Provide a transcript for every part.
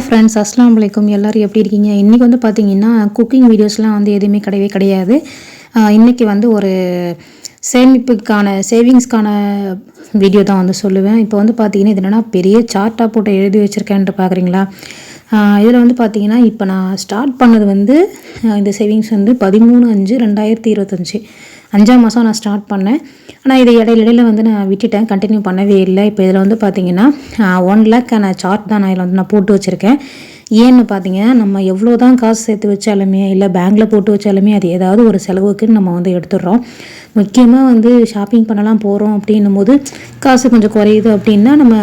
Hi friends அஸ்லாம் வலைக்கம் எல்லோரும் எப்படி இருக்கீங்க? இன்றைக்கி வந்து பார்த்தீங்கன்னா குக்கிங் வீடியோஸ்லாம் வந்து எதுவுமே கிடையவே கிடையாது. இன்றைக்கி வந்து ஒரு சேமிப்புக்கான சேவிங்ஸ்க்கான வீடியோ தான் வந்து சொல்லுவேன். இப்போ வந்து பார்த்தீங்கன்னா இது என்னென்னா பெரிய சார்ட்டாக போட்டு எழுதி வச்சுருக்கேன்ட்டு பார்க்குறீங்களா இதில் வந்து பார்த்தீங்கன்னா இப்போ நான் ஸ்டார்ட் பண்ணது வந்து இந்த சேவிங்ஸ் வந்து பதிமூணு அஞ்சு ரெண்டாயிரத்தி இருபத்தஞ்சி. அஞ்சாம் மாதம் நான் ஸ்டார்ட் பண்ணேன். ஆனால் இதை இடையில இடையில வந்து நான் விட்டுட்டேன். கண்டினியூ பண்ணவே இல்லை. இப்போ இதில் வந்து பார்த்தீங்கன்னா ஒன் லேக்கான சார்ட் தான் நான் இதில் வந்து நான் போட்டு வச்சுருக்கேன். ஏன்னு பார்த்தீங்கன்னா நம்ம எவ்வளோ தான் காசு சேர்த்து வச்சாலுமே இல்லை பேங்க்கில் போட்டு வச்சாலுமே அது ஏதாவது ஒரு செலவுக்குன்னு நம்ம வந்து எடுத்துடுறோம். முக்கியமாக வந்து ஷாப்பிங் பண்ணலாம் போகிறோம் அப்படின்னும் போது காசு கொஞ்சம் குறையுது அப்படின்னா நம்ம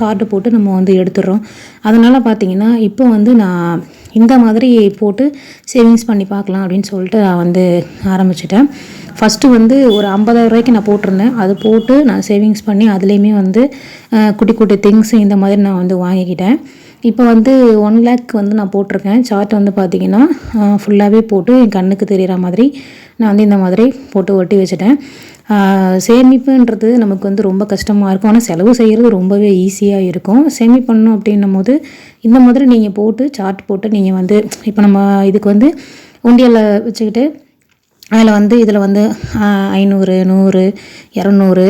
கார்டு போட்டு நம்ம வந்து எடுத்துடுறோம். அதனால் பார்த்தீங்கன்னா இப்போ வந்து நான் இந்த மாதிரி போட்டு சேவிங்ஸ் பண்ணி பார்க்கலாம் அப்படின்னு சொல்லிட்டு நான் வந்து ஆரம்பிச்சிட்டேன். ஃபஸ்ட்டு வந்து ஒரு ஐம்பதாயிரம் ரூபாய்க்கு நான் போட்டிருந்தேன். அது போட்டு நான் சேவிங்ஸ் பண்ணி அதுலேயுமே வந்து குட்டி குட்டி திங்ஸ் இந்த மாதிரி நான் வந்து வாங்கிக்கிட்டேன். இப்போ வந்து ஒன் லேக் வந்து நான் போட்டிருக்கேன். சார்ட் வந்து பார்த்தீங்கன்னா ஃபுல்லாகவே போட்டு என் கண்ணுக்கு தெரிகிற மாதிரி நான் வந்து இந்த மாதிரி போட்டு ஒட்டி வச்சுட்டேன். சேமிப்புன்றது நமக்கு வந்து ரொம்ப கஷ்டமாக இருக்கும். ஆனால் செலவு செய்கிறது ரொம்பவே ஈஸியாக இருக்கும். சேமிப்பு பண்ணணும் அப்படின்னும் போது இந்த மாதிரி நீங்கள் போட்டு சார்ட் போட்டு நீங்கள் வந்து இப்போ நம்ம இதுக்கு வந்து உண்டியலில் வச்சுக்கிட்டு அதில் வந்து இதில் வந்து ஐநூறு நூறு இரநூறு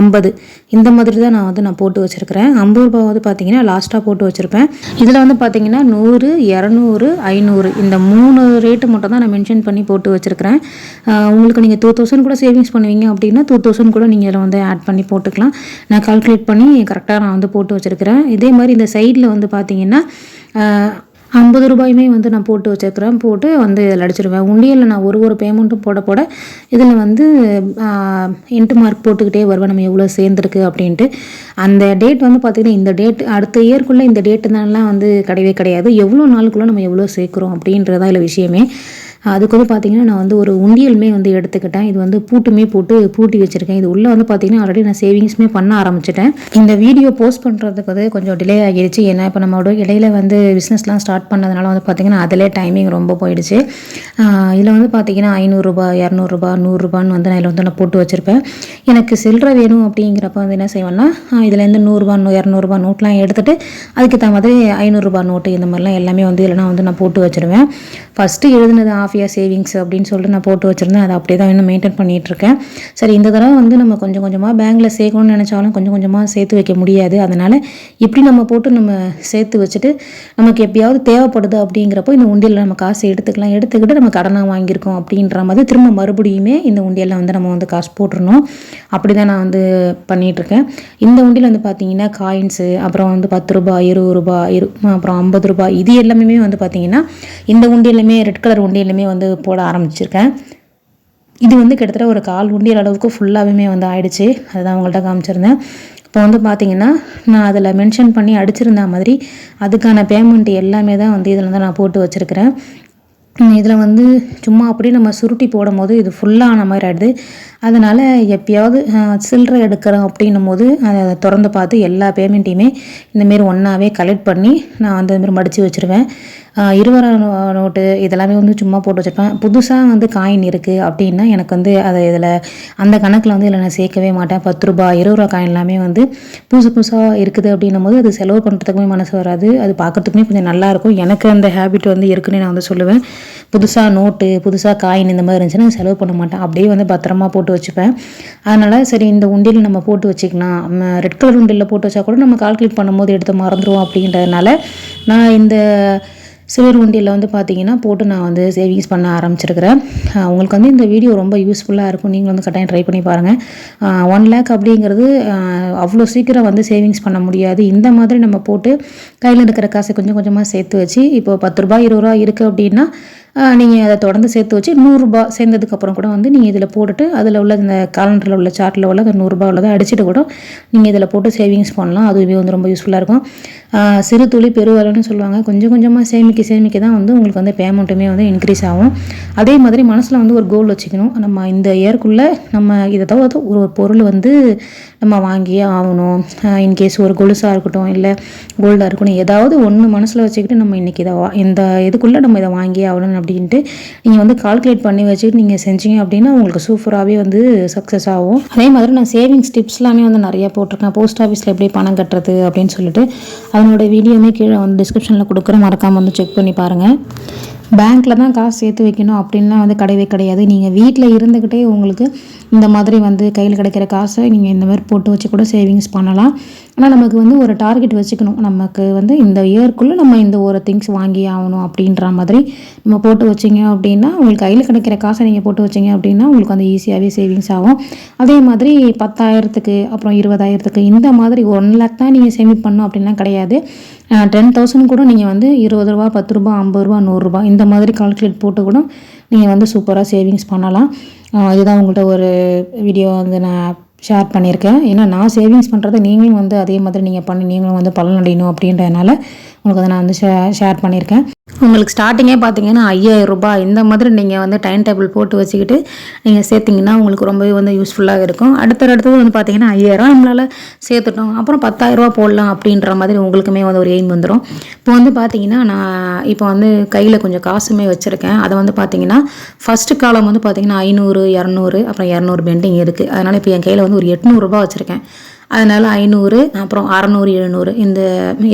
ஐம்பது. இந்த மாதிரி தான் நான் வந்து நான் போட்டு வச்சுருக்கிறேன். ஐம்பது ரூபா வந்து பார்த்திங்கன்னா லாஸ்ட்டாக போட்டு வச்சுருப்பேன். இதில் வந்து பார்த்திங்கன்னா நூறு இரநூறு ஐநூறு இந்த மூணு ரேட்டு மட்டும் தான் நான் மென்ஷன் பண்ணி போட்டு வச்சுருக்கிறேன். உங்களுக்கு நீங்கள் டூ தௌசண்ட் கூட சேவிங்ஸ் பண்ணுவீங்க அப்படின்னா டூ தௌசண்ட் கூட நீங்கள் இதில் வந்து ஆட் பண்ணி போட்டுக்கலாம். நான் கால்குலேட் பண்ணி கரெக்டாக நான் வந்து போட்டு வச்சுருக்கிறேன். இதே மாதிரி இந்த சைடில் வந்து பார்த்தீங்கன்னா ஐம்பது ரூபாயுமே வந்து நான் போட்டு வச்சுருக்கிறேன். போட்டு வந்து இதில் அடிச்சிருவேன். உண்டியலில் நான் ஒரு ஒரு பேமெண்ட்டும் போட போட இதில் வந்து இன்ட்டு மார்க் போட்டுக்கிட்டே வருவேன். நம்ம எவ்வளோ சேர்ந்துருக்கு அப்படின்ட்டு. அந்த டேட் வந்து பார்த்திங்கன்னா இந்த டேட் அடுத்த இயர்க்குள்ளே இந்த டேட்டு தானலாம் வந்து கிடையவே கிடையாது. எவ்வளோ நாளுக்குள்ளே நம்ம எவ்வளோ சேர்க்குறோம் அப்படின்றதா இல்லை விஷயமே. அதுக்கு வந்து பார்த்தீங்கன்னா நான் வந்து ஒரு உண்டியலுமே வந்து எடுத்துக்கிட்டேன். இது வந்து பூட்டுமே போட்டு பூட்டி வச்சுருக்கேன். இது உள்ளே வந்து பார்த்தீங்கன்னா ஆல்ரெடி நான் சேவிங்ஸ்மே பண்ண ஆரம்பிச்சிட்டேன். இந்த வீடியோ போஸ்ட் பண்ணுறதுக்கு வந்து கொஞ்சம் டிலே ஆகிடுச்சு. ஏன்னா இப்போ நம்மளோட இடையில வந்து பிஸ்னஸ்லாம் ஸ்டார்ட் பண்ணதுனால வந்து பார்த்திங்கன்னா அதிலே டைமிங் ரொம்ப போயிடுச்சு. இதில் வந்து பார்த்தீங்கன்னா ஐநூறுரூபா இரநூறுபா நூறுரூபான்னு வந்து நான் இதில் வந்து நான் போட்டு வச்சுருப்பேன். எனக்கு சில்லற வேணும் அப்படிங்கிறப்ப வந்து என்ன செய்வேன்னா இதுலேருந்து நூறுரூபா இரநூறுபா நோட்லாம் எடுத்துகிட்டு அதுக்கேற்ற மாதிரி ஐநூறுரூபா நோட்டு இந்த மாதிரிலாம் எல்லாமே வந்து இல்லைனா வந்து நான் போட்டு வச்சுருவேன். ஃபஸ்ட்டு எழுதுனது ஆஃப் மாஃபியா சேவிங்ஸ் அப்படின்னு சொல்லிட்டு நான் போட்டு வச்சுருந்தேன். அதை அப்படியே தான் இன்னும் மெயின்டைன் பண்ணிகிட்ருக்கேன் சரி இந்த தடவை வந்து நம்ம கொஞ்சம் கொஞ்சமாக பேங்க்கில் சேர்க்கணும்னு நினச்சாலும் கொஞ்சம் கொஞ்சமாக சேர்த்து வைக்க முடியாது. அதனால் இப்படி நம்ம போட்டு நம்ம சேர்த்து வச்சுட்டு நமக்கு எப்பயாவது தேவைப்படுது அப்படிங்கிறப்போ இந்த உண்டியலில் நம்ம காசு எடுத்துக்கலாம். எடுத்துக்கிட்டு நம்ம கடனாக வாங்கியிருக்கோம் அப்படின்ற மாதிரி திரும்ப மறுபடியுமே இந்த உண்டியலில் வந்து நம்ம வந்து காசு போட்டுருணும் அப்படி தான் நான் வந்து பண்ணிகிட்ருக்கேன் இந்த உண்டியல் வந்து பார்த்தீங்கன்னா காயின்ஸு அப்புறம் வந்து பத்து ரூபாய் இருபது ரூபாய் இரு அப்புறம் ஐம்பது ரூபாய் இது எல்லாமே வந்து பார்த்தீங்கன்னா இந்த உண்டியலுமே ரெட் கலர் உண்டியலுமே வந்து போட ஆரம்பிச்சிருக்கேன். இது வந்து கிட்டத்தட்ட ஒரு கால் உண்டியல் அளவுக்கு ஃபுல்லாகவே வந்து ஆயிடுச்சு. அதுதான் உங்கள்கிட்ட காமிச்சிருந்தேன். இப்போ வந்து பார்த்தீங்கன்னா நான் அதில் மென்ஷன் பண்ணி அடிச்சிருந்த மாதிரி அதுக்கான பேமெண்ட் எல்லாமே தான் வந்து இதில் தான் நான் போட்டு வச்சுருக்கிறேன். இதில் வந்து சும்மா அப்படியே நம்ம சுருட்டி போடும் போது இது ஃபுல்லான மாதிரி ஆகிடுது அதனால் எப்பயாவது சில்லறை எடுக்கிறோம் அப்படின்னும் போது அதை திறந்து பார்த்து எல்லா பேமெண்ட்டையுமே இந்தமாரி ஒன்றாவே கலெக்ட் பண்ணி நான் வந்து அதுமாரி மடித்து வச்சுருவேன். இருபது ரூபா நோட்டு இதெல்லாமே வந்து சும்மா போட்டு வச்சுருப்பேன். புதுசாக வந்து காயின் இருக்குது அப்படின்னா எனக்கு வந்து அதை இதில் அந்த கணக்கில் வந்து இதில் நான் சேர்க்கவே மாட்டேன். பத்து ரூபா இருபது ரூபா காயின் எல்லாமே வந்து புதுசு புதுசாக இருக்குது அப்படின்னும் போது அது செலவு பண்ணுறதுக்குமே மனசு வராது. அது பார்க்குறதுக்குமே கொஞ்சம் நல்லாயிருக்கும் எனக்கு அந்த ஹேபிட் வந்து இருக்குன்னு நான் வந்து சொல்லுவேன். புதுசாக நோட்டு புதுசாக காயின் இந்த மாதிரி இருந்துச்சுன்னா செலவு பண்ண மாட்டேன். அப்படியே வந்து பத்திரமா போட்டு வச்சுப்பேன். அதனால் சரி இந்த உண்டியில் நம்ம போட்டு வச்சுக்கலாம். ரெட் கலர் உண்டியில் போட்டு வச்சா கூட நம்ம கால்குலேட் பண்ணும்போது எடுத்து மறந்துடுவோம் அப்படின்றதுனால நான் இந்த சிவர் உண்டியில் வந்து பார்த்தீங்கன்னா போட்டு நான் வந்து சேவிங்ஸ் பண்ண ஆரம்பிச்சிருக்கிறேன். உங்களுக்கு வந்து இந்த வீடியோ ரொம்ப யூஸ்ஃபுல்லாக இருக்கும். நீங்கள் வந்து கட்டாயம் ட்ரை பண்ணி பாருங்கள் ஒன் லேக் அப்படிங்கிறது அவ்வளோ சீக்கிரம் வந்து சேவிங்ஸ் பண்ண முடியாது. இந்த மாதிரி நம்ம போட்டு கையில் இருக்கிற காசை கொஞ்சம் கொஞ்சமாக சேர்த்து வச்சு இப்போ பத்து ரூபாய் இருபது ரூபா இருக்குது அப்படின்னா நீங்கள் அதை தொடர்ந்து சேர்த்து வச்சு நூறுரூபா சேர்ந்ததுக்கப்புறம் கூட வந்து நீங்கள் இதில் போட்டுட்டு அதில் உள்ள இந்த காலண்டரில் உள்ள சார்ட்டில் உள்ள அந்த நூறுரூபா உள்ளதை அடிச்சுட்டு கூட நீங்கள் இதில் போட்டு சேவிங்ஸ் பண்ணலாம். அதுவே வந்து ரொம்ப யூஸ்ஃபுல்லாக இருக்கும். சிறு துளி பெருவரன்னு சொல்லுவாங்க. கொஞ்சம் கொஞ்சமாக சேமிக்க சேமிக்க தான் வந்து உங்களுக்கு வந்து பேமெண்ட்டுமே வந்து இன்க்ரீஸ் ஆகும். அதே மாதிரி மனசில் வந்து ஒரு கோல் வச்சுக்கணும். நம்ம இந்த இயர்க்குள்ளே நம்ம இதை தவிர ஒரு பொருள் வந்து நம்ம வாங்கியே ஆகணும். இன்கேஸ் ஒரு கொலுசாக இருக்கட்டும் இல்லை கோல்டாக இருக்கட்டும் ஏதாவது ஒன்று மனசில் வச்சுக்கிட்டு நம்ம இன்றைக்கி இதை வா இந்த இதுக்குள்ளே நம்ம இதை வாங்கியே ஆகணும் அப்படின்ட்டு நீங்கள் வந்து கால்குலேட் பண்ணி வச்சுக்கிட்டு நீங்கள் செஞ்சீங்க அப்படின்னா உங்களுக்கு சூப்பராகவே வந்து சக்ஸஸ் ஆகும். அதே மாதிரி நான் சேவிங்ஸ் டிப்ஸ் எல்லாமே வந்து நிறையா போட்டிருக்கேன். போஸ்ட் ஆஃபீஸில் எப்படி பணம் கட்டுறது அப்படின்னு சொல்லிட்டு அதனோட வீடியோவுமே கீழே வந்து டிஸ்கிரிப்ஷனில் கொடுக்குற மறக்காமல் வந்து செக் பண்ணி பாருங்கள் பேங்க்கில் தான் காசு சேர்த்து வைக்கணும். அப்படின்லாம் வந்து கிடையவே கிடையாது. நீங்கள் வீட்டில் இருந்துக்கிட்டே உங்களுக்கு இந்த மாதிரி வந்து கையில் கிடைக்கிற காசை நீங்கள் இந்த மாதிரி போட்டு வச்சு கூட சேவிங்ஸ் பண்ணலாம். ஆனால் நமக்கு வந்து ஒரு டார்கெட் வச்சுக்கணும். நமக்கு வந்து இந்த இயர்க்குள்ளே நம்ம இந்த ஒரு திங்ஸ் வாங்கி ஆகணும் அப்படின்ற மாதிரி நம்ம போட்டு வச்சிங்க அப்படின்னா உங்களுக்கு கையில் கிடைக்கிற காசை நீங்கள் போட்டு வச்சிங்க அப்படின்னா உங்களுக்கு வந்து ஈஸியாகவே சேவிங்ஸ் ஆகும். அதே மாதிரி பத்தாயிரத்துக்கு அப்புறம் இருபதாயிரத்துக்கு இந்த மாதிரி ஒன் லேக் தான் நீங்கள் சேமிப் பண்ணணும் அப்படின்லாம் கிடையாது. டென் தௌசண்ட் கூட நீங்கள் வந்து இருபது ரூபா பத்து ரூபா ஐம்பது ரூபா நூறுரூபா இந்த மாதிரி கால்குலேட் போட்டு கூட நீங்கள் வந்து சூப்பராக சேவிங்ஸ் பண்ணலாம். இதுதான் உங்கள்கிட்ட ஒரு வீடியோ வந்து நான் ஷேர் பண்ணியிருக்கேன். ஏன்னா நான் சேவிங்ஸ் பண்ணுறதை நீங்களும் வந்து அதே மாதிரி நீங்கள் பண்ணி நீங்களும் வந்து பலனடையணும் அப்படின்றதுனால உங்களுக்கு அதை நான் வந்து ஷே ஷேர் பண்ணியிருக்கேன். உங்களுக்கு ஸ்டார்டிங்கே பார்த்தீங்கன்னா ஐயாயிரம் ரூபாய் இந்த மாதிரி நீங்கள் வந்து டைம் டேபிள் போட்டு வச்சுக்கிட்டு நீங்கள் சேர்த்திங்கன்னா உங்களுக்கு ரொம்பவே வந்து யூஸ்ஃபுல்லாக இருக்கும். அடுத்தடுத்தது வந்து பார்த்தீங்கன்னா ஐயாயிரம் நம்மளால் சேர்த்துட்டோம். அப்புறம் பத்தாயிரரூபா போடலாம் அப்படின்ற மாதிரி உங்களுக்குமே வந்து ஒரு எய்ம் வந்துடும் இப்போ வந்து பார்த்தீங்கன்னா நான் இப்போ வந்து கையில் கொஞ்சம் காசுமே வச்சுருக்கேன். அதை வந்து பார்த்தீங்கன்னா ஃபஸ்ட்டு காலம் வந்து பார்த்தீங்கன்னா ஐநூறு இரநூறு அப்புறம் இரநூறு பெண்டிங் இருக்குது அதனால் இப்போ என் கையில் வந்து ஒரு எட்நூறுரூபா வச்சுருக்கேன். அதனால் ஐநூறு அப்புறம் அறநூறு எழுநூறு இந்த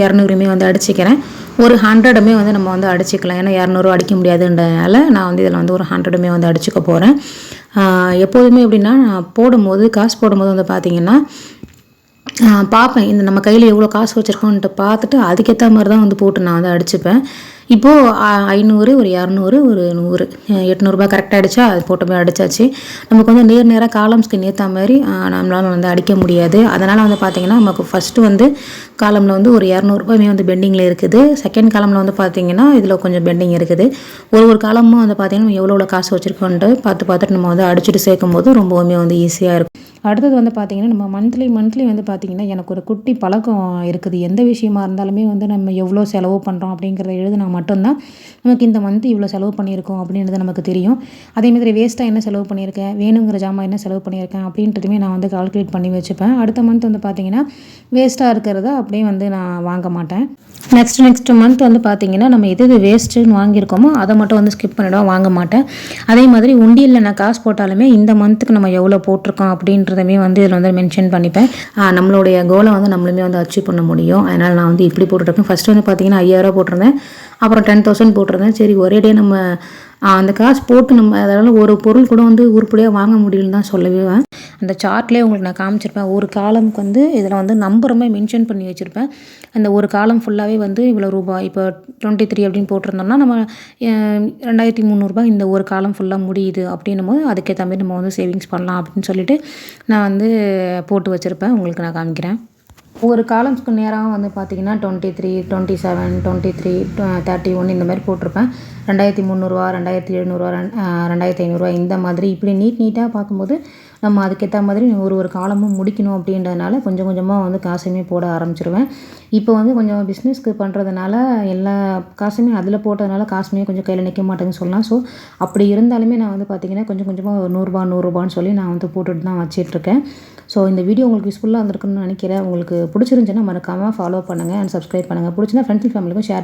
இரநூறுமே வந்து அடிச்சுக்கிறேன். ஒரு ஹண்ட்ரடுமே வந்து நம்ம வந்து அடிச்சுக்கலாம். ஏன்னா இரநூறு அடிக்க முடியாதுன்றதுனால நான் வந்து இதில் வந்து ஒரு ஹண்ட்ரடுமே வந்து அடிச்சுக்க போகிறேன் எப்போதுமே எப்படின்னா நான் போடும்போது காசு போடும்போது வந்து பார்த்திங்கன்னா பார்ப்பேன். இந்த நம்ம கையில் எவ்வளோ காசு வச்சுருக்கோன்ட்டு பார்த்துட்டு அதுக்கேற்ற மாதிரி தான் வந்து போட்டு நான் வந்து அடிச்சுப்பேன். இப்போது ஐநூறு ஒரு இரநூறு ஒரு நூறு எட்நூறுபா கரெக்டாக அடித்தா அது போட்டு போய் அடித்தாச்சு நமக்கு வந்து நேர் நேராக காலம்ஸ்க்கு நேற்ற மாதிரி நம்மளால் வந்து அடிக்க முடியாது. அதனால் வந்து பார்த்திங்கன்னா நமக்கு ஃபஸ்ட்டு வந்து காலமில் வந்து ஒரு இரநூறுபாயுமே வந்து பெண்டிங்கில் இருக்குது. செகண்ட் காலமில் வந்து பார்த்திங்கன்னா இதில் கொஞ்சம் பெண்டிங் இருக்குது. ஒரு ஒரு காலமும் வந்து பார்த்திங்கன்னா எவ்வளோ எவ்வளோ காசு வச்சுருக்கோன்ட்டு பார்த்து பார்த்துட்டு நம்ம வந்து அடிச்சுட்டு சேர்க்கும் போது ரொம்பவுமே வந்து ஈஸியாக இருக்கும். அடுத்தது வந்து பார்த்திங்கன்னா நம்ம மந்த்லி மந்த்லி வந்து பார்த்திங்கன்னா எனக்கு ஒரு குட்டி பழக்கம் இருக்குது. எந்த விஷயமா இருந்தாலுமே வந்து நம்ம எவ்வளோ செலவு பண்ணுறோம் அப்படிங்கிறத எழுதுனா மட்டும்தான். நமக்கு இந்த மந்த் இவ்வளோ செலவு பண்ணியிருக்கோம் அப்படின்றது நமக்கு தெரியும். அதே மாதிரி வேஸ்ட்டாக என்ன செலவு பண்ணியிருக்கேன் வேணுங்கிற ஜாமான் என்ன செலவு பண்ணியிருக்கேன் அப்படின்றதுமே நான் வந்து கால்குலேட் பண்ணி வச்சுப்பேன். அடுத்த மந்த் வந்து பார்த்திங்கன்னா வேஸ்ட்டாக இருக்கிறத அப்படியே வந்து நான் வாங்க மாட்டேன். நெக்ஸ்ட் நெக்ஸ்ட் மந்த் வந்து பார்த்திங்கன்னா நம்ம எது எது வேஸ்ட்டுன்னு வாங்கியிருக்கோமோ அதை மட்டும் வந்து ஸ்கிப் பண்ணிவிடுவோம் வாங்க மாட்டேன். அதே மாதிரி உண்டியில் நான் காசு போட்டாலுமே இந்த மந்த்துக்கு நம்ம எவ்வளோ போட்டிருக்கோம் அப்படின்றதுமே வந்து இதில் வந்து மென்ஷன் பண்ணிப்பேன். நம்மளுடைய கோலை வந்து நம்மளுமே வந்து அச்சீவ் பண்ண முடியும். அதனால் நான் வந்து இப்படி போட்டுருக்கேன் ஃபஸ்ட்டு வந்து பார்த்திங்கன்னா ஐயாயிரம் போட்டிருந்தேன். அப்புறம் டென் தௌசண்ட் போட்டிருந்தேன். சரி ஒரே நம்ம அந்த காசு போட்டு நம்ம அதனால் ஒரு பொருள் கூட வந்து உருப்படியாக வாங்க முடியலன்னு தான் சொல்லவே அந்த சார்ட்லேயே உங்களுக்கு நான் காமிச்சிருப்பேன். ஒரு காலமுக்கு வந்து இதில் வந்து நம்பருமே மென்ஷன் பண்ணி வச்சுருப்பேன். அந்த ஒரு காலம் ஃபுல்லாகவே வந்து இவ்வளோ ரூபாய் இப்போ டுவெண்ட்டி த்ரீ அப்படின்னு போட்டிருந்தோம்னா நம்ம ரெண்டாயிரத்தி முந்நூறுபா இந்த ஒரு காலம் ஃபுல்லாக முடியுது அப்படின்னும் போது அதுக்கேற்ற மாதிரி நம்ம வந்து சேவிங்ஸ் பண்ணலாம் அப்படின்னு சொல்லிட்டு நான் வந்து போட்டு வச்சுருப்பேன். உங்களுக்கு நான் காமிக்கிறேன். ஒவ்வொரு காலம்ஸ்க்கு நேராக வந்து பார்த்திங்கன்னா twenty three twenty seven twenty three thirty one இந்த மாதிரி போட்டிருப்பேன். ரெண்டாயிரத்தி முந்நூறுரூவா ரெண்டாயிரத்தி எழுநூறுவா ரெண்டாயிரத்தி ஐநூறுரூவா இந்த மாதிரி இப்படி நீட் நீட்டாக பார்க்கும்போது நம்ம அதுக்கேற்ற மாதிரி ஒரு ஒரு காலமும் முடிக்கணும் அப்படின்றதுனால கொஞ்சம் கொஞ்சமாக வந்து காசுமே போட ஆரம்பிச்சிருவேன். இப்போ வந்து கொஞ்சம் பிஸ்னஸ்க்கு பண்ணுறதுனால எல்லா காசுமே அதில் போட்டதுனால காசுமே கொஞ்சம் கையில் நிற்க மாட்டேங்குன்னு சொல்லலாம். ஸோ அப்படி இருந்தாலுமே நான் வந்து பார்த்திங்கன்னா கொஞ்சம் கொஞ்சமாக ஒரு நூறுரூபா நூறுரூபான்னு சொல்லி நான் வந்து போட்டுட்டு தான் வச்சிட்ருக்கேன் ஸோ இந்த வீடியோ உங்களுக்கு யூஸ்ஃபுல்லாக இருந்திருக்குன்னு நினைக்கிறேன். உங்களுக்கு பிடிச்சிருந்துச்சுன்னா மறக்காமல் ஃபாலோ பண்ணுங்கள் அண்ட் சப்ஸ்கிரைப் பண்ணுங்கள் பிடிச்சினா ஃப்ரெண்ட்ஸ் ஃபேமிலிக்கும் ஷேர்